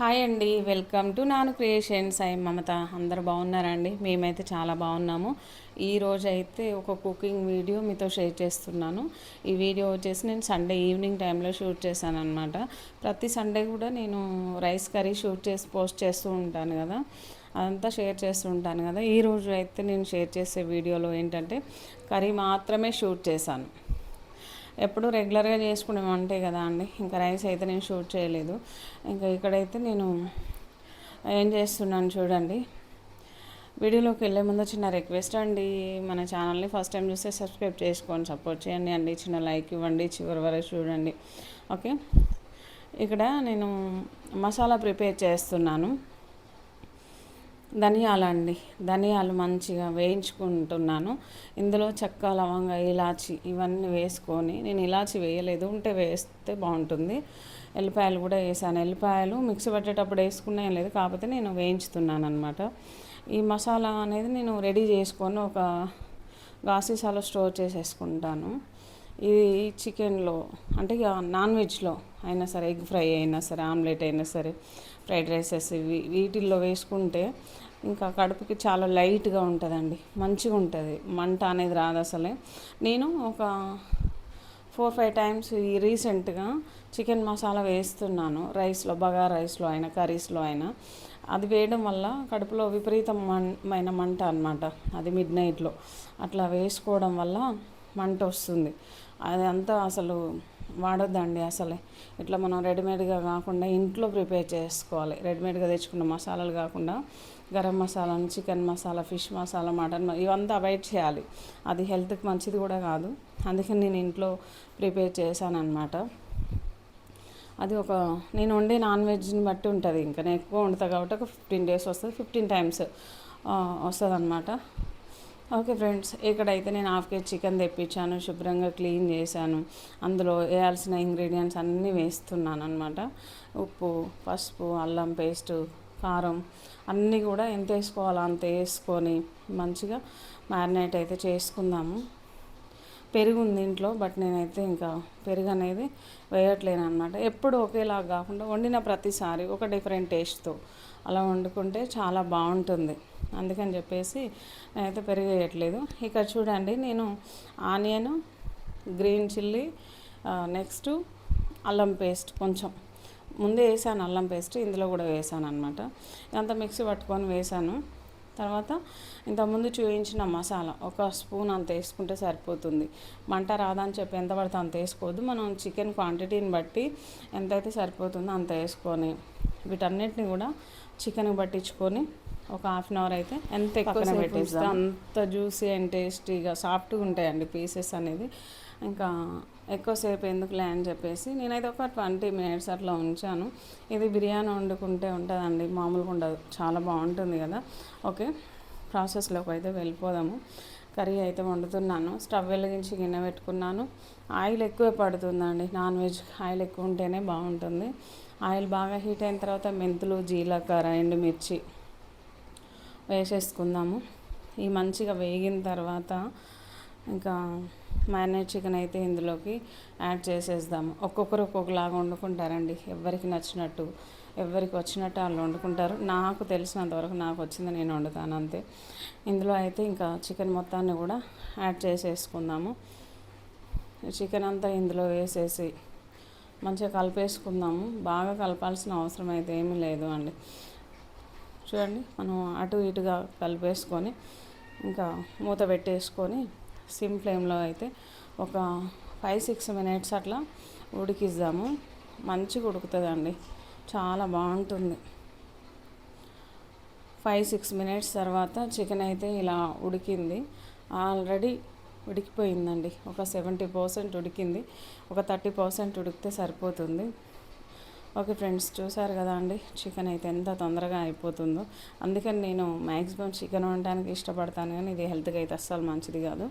Hi అండి welcome to Nanu creations. I Mamatha అందరు బాగున్నారండి? మేమైతే చాలా బాగున్నాము. ఈ రోజు అయితే ఒక కుకింగ్ వీడియో మీతో షేర్ చేస్తున్నాను. ఈ వీడియో వచ్చేసి నేను సండే ఈవినింగ్ టైంలో షూట్ చేశాను అనమాట ప్రతి సండే కూడా నేను రైస్ కర్రీ షూట్ చేసి పోస్ట్ చేస్తూ ఉంటాను కదా. అదంతా షేర్ చేస్తూ ఉంటాను కదా. ఈ రోజు అయితే నేను షేర్ చేసే వీడియోలో ఏంటంటే కర్రీ మాత్రమే షూట్ చేశాను. ఎప్పుడు రెగ్యులర్గా చేసుకునే వంటే కదా అండి. ఇంకా రైస్ అయితే నేను షూట్ చేయలేదు. ఇంకా ఇక్కడైతే నేను ఏం చేస్తున్నాను చూడండి. వీడియోలోకి వెళ్ళే ముందు చిన్న రిక్వెస్ట్ అండి. మన ఛానల్ని ఫస్ట్ టైం చూస్తే సబ్స్క్రైబ్ చేసుకోండి సపోర్ట్ చేయండి. అండి చిన్న లైక్ ఇవ్వండి చివరి వరకు చూడండి. ఓకే? ఇక్కడ నేను మసాలా ప్రిపేర్ చేస్తున్నాను. ధనియాలు అండి. ధనియాలు మంచిగా వేయించుకుంటున్నాను. ఇందులో చెక్క లవంగ ఇలాచి ఇవన్నీ వేసుకొని నేను ఇలాచి వేయలేదు. ఉంటే వేస్తే బాగుంటుంది. ఎల్లిపాయలు కూడా వేసాను. ఎల్లిపాయలు మిక్స్ పెట్టేటప్పుడు వేసుకున్నా లేదు. కాకపోతే నేను వేయించుతున్నాను అనమాట ఈ మసాలా అనేది నేను రెడీ చేసుకొని ఒక గాసీసాలో స్టోర్ చేసేసుకుంటాను. ఇది చికెన్లో అంటే ఇక నాన్ వెజ్లో అయినా సరే ఎగ్ ఫ్రై అయినా సరే ఆమ్లెట్ అయినా సరే ఫ్రైడ్ రైసెస్ ఇవి వీటిల్లో వేసుకుంటే ఇంకా కడుపుకి చాలా లైట్గా ఉంటుందండి మంచిగా ఉంటుంది. మంట అనేది రాదు అసలే. నేను ఒక ఫోర్ ఫైవ్ టైమ్స్ ఈ రీసెంట్గా చికెన్ మసాలా వేస్తున్నాను రైస్లో బగా రైస్లో అయినా కర్రీస్లో అయినా. అది వేయడం వల్ల కడుపులో విపరీతమైన మంట అనమాట అది మిడ్ నైట్లో. అట్లా వేసుకోవడం వల్ల మంట వస్తుంది. అది అంతా అసలు వాడొద్దండి అసలే. ఇట్లా మనం రెడీమేడ్గా కాకుండా ఇంట్లో ప్రిపేర్ చేసుకోవాలి. రెడీమేడ్గా తెచ్చుకున్న మసాలాలు కాకుండా garam masala chicken masala fish masala mutton ఇవంతా అవాయిడ్ చేయాలి. అది హెల్త్కి మంచిది కూడా కాదు. అందుకని నేను ఇంట్లో ప్రిపేర్ చేశానమాట అది ఒక నేను వండే నాన్ వెజ్ని బట్టి ఉంటుంది. ఇంకా నేను ఎక్కువ వండుతాను కాబట్టి ఒక ఫిఫ్టీన్ డేస్ వస్తుంది. ఫిఫ్టీన్ టైమ్స్ వస్తుంది అనమాట ఓకే ఫ్రెండ్స్ ఇక్కడైతే నేను హాఫ్ కేజీ చికెన్ తెప్పించాను శుభ్రంగా క్లీన్ చేశాను. అందులో వేయాల్సిన ఇంగ్రీడియంట్స్ అన్నీ వేస్తున్నాను అనమాట ఉప్పు పసుపు అల్లం పేస్టు కారం అన్నీ కూడా ఎంత వేసుకోవాలో అంత వేసుకొని మంచిగా మ్యారినేట్ అయితే చేసుకుందాము. పెరుగు ఉంది ఇంట్లో బట్ నేనైతే ఇంకా పెరుగు అనేది వేయట్లేను అనమాట ఎప్పుడు ఒకేలాగా కాకుండా వండిన ప్రతిసారి ఒక డిఫరెంట్ టేస్ట్తో అలా వండుకుంటే చాలా బాగుంటుంది. అందుకని చెప్పేసి నేనైతే పెరుగు వేయట్లేదు ఇక్కడ చూడండి నేను ఆనియన్ గ్రీన్ చిల్లీ నెక్స్ట్ అల్లం పేస్ట్ కొంచెం. ముందే వేసాను అల్లం పేస్ట్ ఇందులో కూడా వేసాను అనమాట ఇదంతా మిక్సీ పట్టుకొని వేసాను. తర్వాత ఇంతకుముందు చూపించిన మసాలా ఒక స్పూన్ అంత వేసుకుంటే సరిపోతుంది. మంట రాదని చెప్పి ఎంత పడితే అంత వేసుకోవద్దు. మనం చికెన్ క్వాంటిటీని బట్టి ఎంతైతే సరిపోతుందో అంత వేసుకొని వీటన్నిటిని కూడా చికెన్ పట్టించుకొని ఒక హాఫ్ అన్ అవర్ అయితే. ఎంత ఎక్కువ పెట్టేస్తే అంత జ్యూసీ అండ్ టేస్టీగా సాఫ్ట్గా ఉంటాయండి పీసెస్ అనేది. ఇంకా ఎక్కువసేపు ఎందుకులే అని చెప్పేసి నేనైతే ఒక ట్వంటీ మినిట్స్ అట్లా ఉంచాను. ఇది బిర్యానీ వండుకుంటే ఉంటుందండి మామూలుగా ఉండదు చాలా బాగుంటుంది కదా. ఓకే ప్రాసెస్లోకి అయితే వెళ్ళిపోదాము. కర్రీ అయితే వండుతున్నాను స్టవ్ వెలిగించి గిన్నె పెట్టుకున్నాను. ఆయిల్ ఎక్కువే పడుతుందండి నాన్ వెజ్ ఆయిల్ ఎక్కువ ఉంటేనే బాగుంటుంది. ఆయిల్ బాగా హీట్ అయిన తర్వాత మెంతులు జీలకర్ర ఎండుమిర్చి వేసేసుకుందాము. ఈ మంచిగా వేగిన తర్వాత ఇంకా మ్యారినేట్ చికెన్ అయితే ఇందులోకి యాడ్ చేసేద్దాము. ఒక్కొక్కరు ఒక్కొక్కలాగా వండుకుంటారండి. ఎవరికి నచ్చినట్టు ఎవరికి వచ్చినట్టు వాళ్ళు వండుకుంటారు. నాకు తెలిసినంతవరకు నాకు వచ్చింది నేను వండుతాను అంతే. ఇందులో అయితే ఇంకా చికెన్ మొత్తాన్ని కూడా యాడ్ చేసేసుకుందాము. చికెన్ అంతా ఇందులో వేసేసి మంచిగా కలిపేసుకుందాము. బాగా కలపాల్సిన అవసరం అయితే ఏమీ లేదు అండి. చూడండి మనం అటు ఇటుగా కలిపేసుకొని ఇంకా మూత పెట్టేసుకొని సిమ్ ఫ్లేమ్లో అయితే ఒక ఫైవ్ సిక్స్ మినిట్స్ అట్లా ఉడికిద్దాము. మంచిగా ఉడుకుతుందండి. చాలా బాగుంటుంది. ఫైవ్ సిక్స్ మినిట్స్ తర్వాత చికెన్ అయితే ఇలా ఉడికింది. ఆల్రెడీ ఉడికిపోయిందండి. ఒక సెవెంటీ పర్సెంట్ ఉడికింది. ఒక థర్టీ పర్సెంట్ ఉడికితే సరిపోతుంది. ఓకే ఫ్రెండ్స్ చూసారు కదా అండి చికెన్ అయితే ఎంత తొందరగా అయిపోతుందో. అందుకని నేను మ్యాక్సిమం చికెన్ వండడానికి ఇష్టపడతాను కానీ ఇది హెల్త్కి అయితే అస్సలు మంచిది కాదు.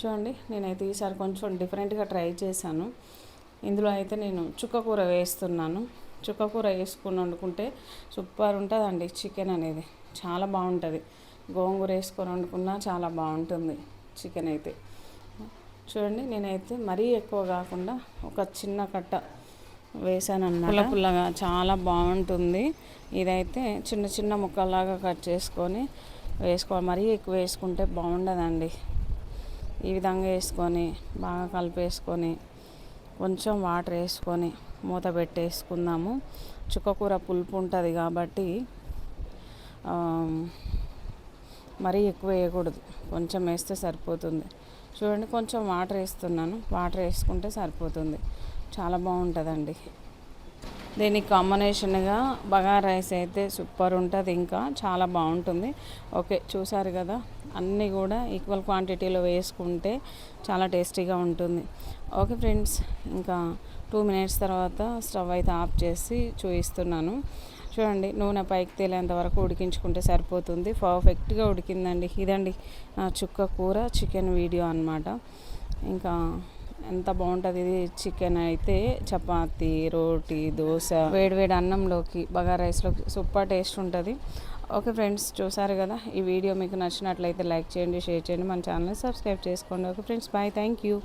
చూడండి నేనైతే ఈసారి కొంచెం డిఫరెంట్గా ట్రై చేశాను. ఇందులో అయితే నేను చుక్క కూర వేస్తున్నాను. చుక్క కూర వేసుకుని వండుకుంటే సూపర్ ఉంటుందండి చికెన్ అనేది. చాలా బాగుంటుంది. గోంగూర వేసుకొని వండుకున్నా చాలా బాగుంటుంది చికెన్ అయితే. చూడండి నేనైతే మరీ ఎక్కువ కాకుండా ఒక చిన్న కట్ట వేసాను అనమాట పుల్లగా చాలా బాగుంటుంది. ఇదైతే చిన్న చిన్న ముక్కల్లాగా కట్ చేసుకొని వేసుకోవాలి. మరీ ఎక్కువ వేసుకుంటే బాగుండదండి. ఈ విధంగా వేసుకొని బాగా కలిపేసుకొని కొంచెం వాటర్ వేసుకొని మూత పెట్టేసుకుందాము. చుక్కకూర పులుపు ఉంటుంది కాబట్టి మరీ ఎక్కువ వేయకూడదు. కొంచెం వేస్తే సరిపోతుంది. చూడండి కొంచెం వాటర్ వేస్తున్నాను. వాటర్ వేసుకుంటే సరిపోతుంది. చాలా బాగుంటుందండి. దీనికి కాంబినేషన్గా బగారా రైస్ అయితే సూపర్ ఉంటుంది ఇంకా చాలా బాగుంటుంది. ఓకే చూసారు కదా అన్నీ కూడా ఈక్వల్ క్వాంటిటీలో వేసుకుంటే చాలా టేస్టీగా ఉంటుంది. ఓకే ఫ్రెండ్స్ ఇంకా టూ మినిట్స్ తర్వాత స్టవ్ అయితే ఆఫ్ చేసి చూపిస్తున్నాను. చూడండి నూనె పైకి తేలేంత వరకు ఉడికించుకుంటే సరిపోతుంది. పర్ఫెక్ట్గా ఉడికిందండి. ఇదండి నా చుక్క కూర చికెన్ వీడియో అన్నమాట. ఇంకా ఎంత బాగుంటుంది ఇది చికెన్ అయితే చపాతి రోటీ దోశ వేడివేడి అన్నంలోకి బగా రైస్లోకి సూపర్ టేస్ట్ ఉంటుంది. ఓకే ఫ్రెండ్స్ చూసారు కదా ఈ వీడియో మీకు నచ్చినట్లయితే లైక్ చేయండి షేర్ చేయండి మన ఛానల్ని సబ్స్క్రైబ్ చేసుకోండి. Okay friends bye thank you.